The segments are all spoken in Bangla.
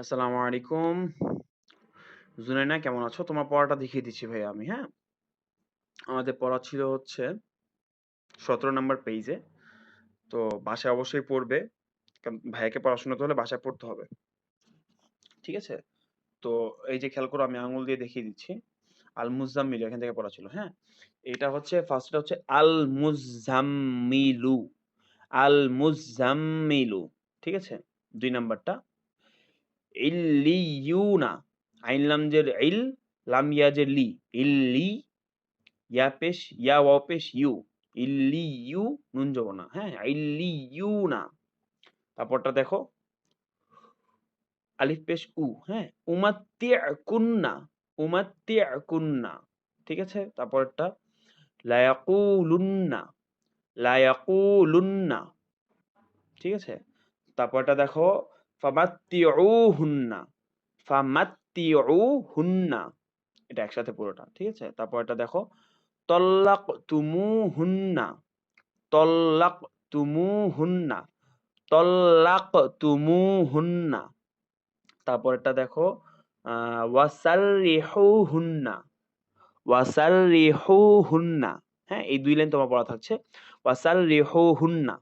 আসসালামু আলাইকুম। জুনাইনা কেমন আছো? তোমার পড়াটা দেখিয়ে দিচ্ছি ভাইয়া আমি, হ্যাঁ? আমাদের পড়া ছিল হচ্ছে ১৭ নাম্বার পেইজে। তো বাসায় অবশ্যই পড়বে। কারণ পড়াশোনা করতে হলে বাসায় পড়তে হবে। ঠিক আছে? তো এই যে খেয়াল করো আমি আঙুল দিয়ে দেখিয়ে দিচ্ছি। আল মুজাম্মিল এখান থেকে পড়া ছিল, হ্যাঁ? এটা হচ্ছে ফার্স্টটা হচ্ছে আল মুজাম্মিলু, আল মুজাম্মিলু। ঠিক আছে? দুই নাম্বারটা ইল্লিয়ুনা, আইন লাম জের ইল, লাম ইয়া জের লি। ইল্লি, ইয়া পেশ, ইয়া ওয়াও পেশ, ইউ। ইল্লিয়ু, নুন জবনা হ্যাঁ ইল্লিয়ুনা। তারপরটা দেখো। আলিফ পেশ উ হ্যাঁ। উমাত্তিআকুন্না উমাত্তিআকুন্না। ঠিক আছে? তারপরটা, লায়াকুলুন্না লায়াকুলুন্না। ঠিক আছে? তারপরটা দেখো ফামাত্তিউহুন্না ফামাত্তিউহুন্না। এটা একসাথে পুরোটা, ঠিক আছে? তারপর এটা দেখো তল্লাক তুমুহুন্না তল্লাক তুমুহুন্না তল্লাক তুমুহুন্না তারপর এটা দেখো ওয়াসারিহুহুন্না ওয়াসারিহুহুন্না হ্যাঁ এই দুই লাইন তোমার পড়া থাকছে। ওয়াসারিহুহুন্না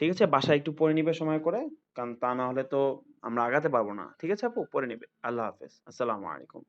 ঠিক আছে? বাসায় একটু পরে নিবে সময় করে। কারণ তা না হলে তো আমরা আগাতে পারব না। ঠিক আছে আপু? পরে নিবে। আল্লাহ হাফেজ। আসসালামু আলাইকুম।